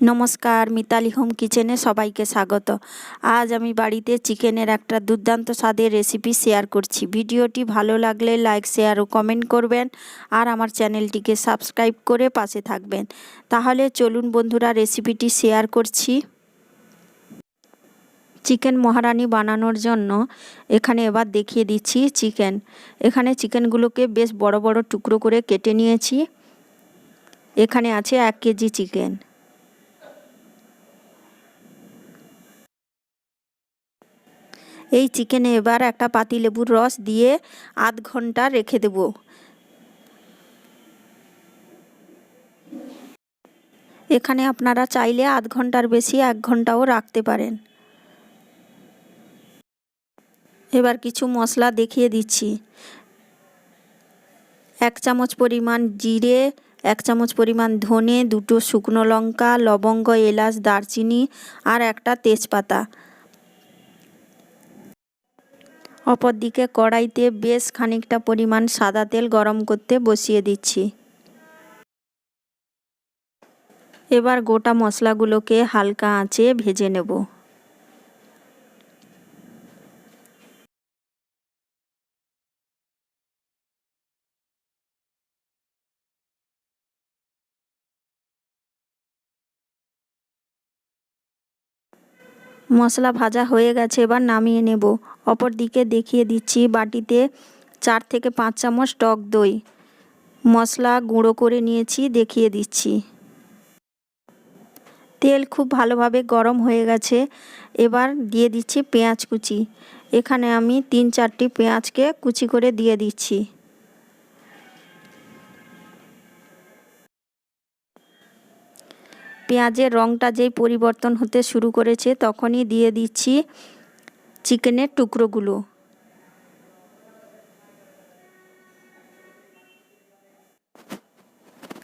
নমস্কার, মিতালি হোম কিচেনে সবাইকে স্বাগত। আজ আমি বাড়িতে চিকেনের একটা দুর্দান্ত স্বাদের রেসিপি শেয়ার করছি। ভিডিওটি ভালো লাগলে লাইক, শেয়ার ও কমেন্ট করবেন আর আমার চ্যানেলটিকে সাবস্ক্রাইব করে পাশে থাকবেন। তাহলে চলুন বন্ধুরা রেসিপিটি শেয়ার করছি। চিকেন মহারানি বানানোর জন্য এখানে এবার দেখিয়ে দিচ্ছি চিকেন। এখানে চিকেনগুলোকে বেশ বড় বড় টুকরো করে কেটে নিয়েছি। এখানে আছে এক কেজি চিকেন। এই চিকেনে এবার একটা পাতিলেবুর রস দিয়ে আধ ঘণ্টা রেখে দেব। এখানে আপনারা চাইলে আধ ঘণ্টার বেশি, এক ঘন্টাও রাখতে পারেন। এবার কিছু মশলা দেখিয়ে দিচ্ছি। এক চামচ পরিমাণ জিরে, এক চামচ পরিমাণ ধনে, দুটো শুকনো লঙ্কা, লবঙ্গ, এলাচ, দারচিনি আর একটা তেজপাতা। অপরদিকে কড়াইতে বেশ খানিকটা পরিমাণ সাদা তেল গরম করতে বসিয়ে দিচ্ছি। এবার গোটা মশলাগুলোকে হালকা আঁচে ভেজে নেব। মশলা ভাজা হয়ে গেছে, এবার নামিয়ে নেব। অপর দিকে দেখিয়ে দিচ্ছি বাটিতে চার থেকে পাঁচ চামচ টক দই। মশলা গুঁড়ো করে নিয়েছি, দেখিয়ে দিচ্ছি। তেল খুব ভালোভাবে গরম হয়ে গেছে, এবার দিয়ে দিচ্ছি পেঁয়াজ কুচি। এখানে আমি তিন চারটি পেঁয়াজকে কুচি করে দিয়ে দিচ্ছি। পেঁয়াজের রঙটা যেই পরিবর্তন হতে শুরু করেছে, তখনই দিয়ে দিচ্ছি চিকেনের টুকরোগুলো।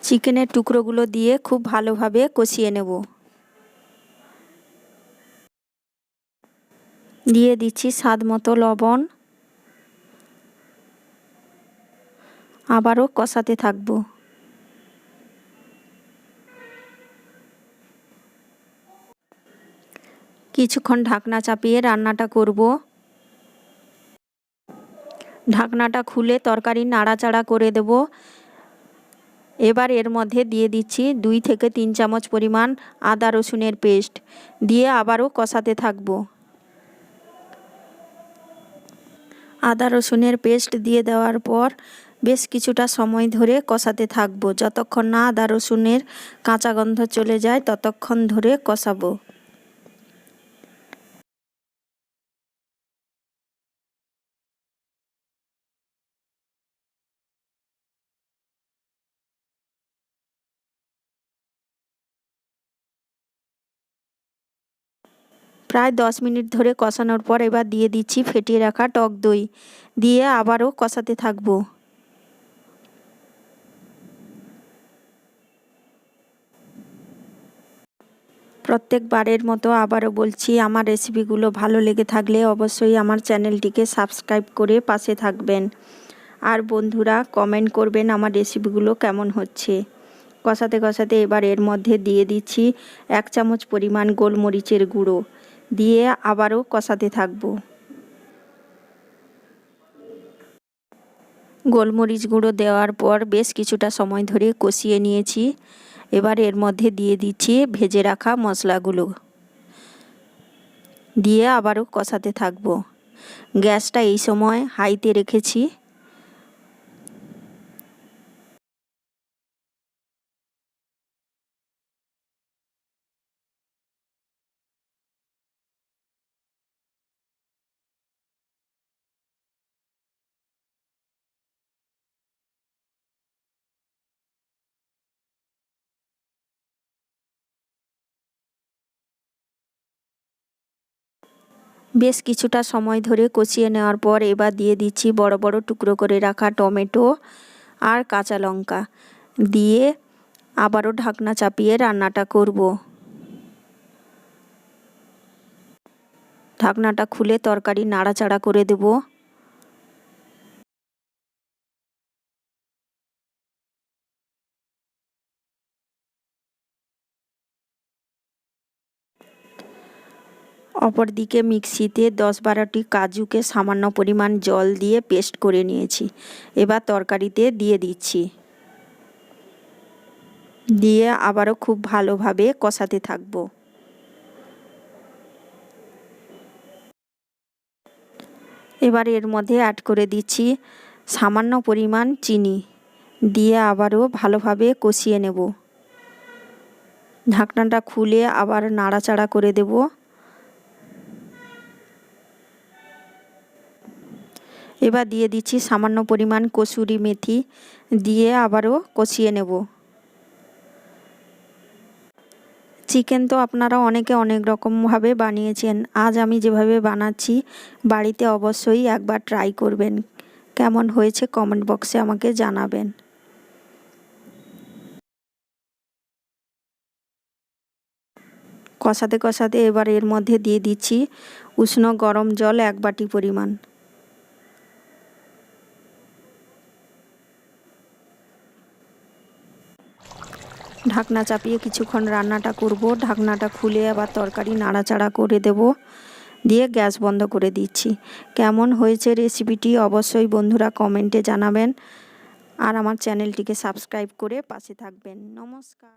চিকেনের টুকরোগুলো দিয়ে খুব ভালোভাবে কষিয়ে নেব। দিয়ে দিচ্ছি স্বাদ মতো লবণ। আবারও কষাতে থাকব। কিছুক্ষণ ঢাকনা চাপিয়ে রান্নাটা করব। ঢাকনাটা খুলে তরকারি নাড়াচাড়া করে দেব। এবার এর মধ্যে দিয়ে দিচ্ছি দুই থেকে তিন চামচ পরিমাণ আদা রসুনের পেস্ট, দিয়ে আবারও কষাতে থাকব। আদা রসুনের পেস্ট দিয়ে দেওয়ার পর বেশ কিছুটা সময় ধরে কষাতে থাকব। যতক্ষণ না আদা রসুনের কাঁচা গন্ধ চলে যায়, ততক্ষণ ধরে কষাবো। প্রায় দশ মিনিট ধরে কষানোর পর এবার দিয়ে দিচ্ছি ফেটিয়ে রাখা টক দই। দিয়ে আবারও কষাতে থাকব। প্রত্যেকবারের মতো আবারও বলছি, আমার রেসিপিগুলো ভালো লেগে থাকলে অবশ্যই আমার চ্যানেলটিকে সাবস্ক্রাইব করে পাশে থাকবেন। আর বন্ধুরা, কমেন্ট করবেন আমার রেসিপিগুলো কেমন হচ্ছে। কষাতে কষাতে এবার এর মধ্যে দিয়ে দিচ্ছি এক চামচ পরিমাণ গোলমরিচের গুঁড়ো। দিয়ে আবারও কষাতে থাকব। গোলমরিচ গুঁড়ো দেওয়ার পর বেশ কিছুটা সময় ধরে কষিয়ে নিয়েছি। এবার এর মধ্যে দিয়ে দিচ্ছি ভেজে রাখা মশলাগুলো। দিয়ে আবারও কষাতে থাকব। গ্যাসটা এই সময় হাইতে রেখেছি। বেশ কিছুটা সময় ধরে কষিয়ে নেওয়ার পর এবার দিয়ে দিচ্ছি বড় বড় টুকরো করে রাখা টমেটো আর কাঁচা লঙ্কা। দিয়ে আবারও ঢাকনা চাপিয়ে রান্নাটা করব। ঢাকনাটা খুলে তরকারি নাড়াচাড়া করে দেবো। অপরদিকে মিক্সিতে দশ বারোটি কাজুকে সামান্য পরিমাণ জল দিয়ে পেস্ট করে নিয়েছি। এবার তরকারিতে দিয়ে দিচ্ছি। দিয়ে আবারও খুব ভালোভাবে কষাতে থাকব। এবার এর মধ্যে অ্যাড করে দিচ্ছি সামান্য পরিমাণ চিনি। দিয়ে আবারও ভালোভাবে কষিয়ে নেব। ঢাকনাটা খুলে আবার নাড়াচাড়া করে দেব। এবার দিয়ে দিচ্ছি সামান্য পরিমাণ কসুরি মেথি, দিয়ে আবারও কষিয়ে নেব। চিকেন তো আপনারা অনেকে অনেক রকমভাবে বানিয়েছেন, আজ আমি যেভাবে বানাচ্ছি বাড়িতে অবশ্যই একবার ট্রাই করবেন। কেমন হয়েছে কমেন্ট বক্সে আমাকে জানাবেন। কষাতে কষাতে এবার এর মধ্যে দিয়ে দিচ্ছি উষ্ণ গরম জল এক বাটি পরিমাণ। ঢাকনা চাপিয়ে কিছুক্ষণ রান্নাটা করব। ঢাকনাটা খুলে আবার তরকারি নাড়াচাড়া করে দেব। দিয়ে গ্যাস বন্ধ করে দিচ্ছি। কেমন হয়েছে রেসিপিটি অবশ্যই বন্ধুরা কমেন্টে জানাবেন। আর আমার চ্যানেলটিকে সাবস্ক্রাইব করে পাশে থাকবেন। নমস্কার।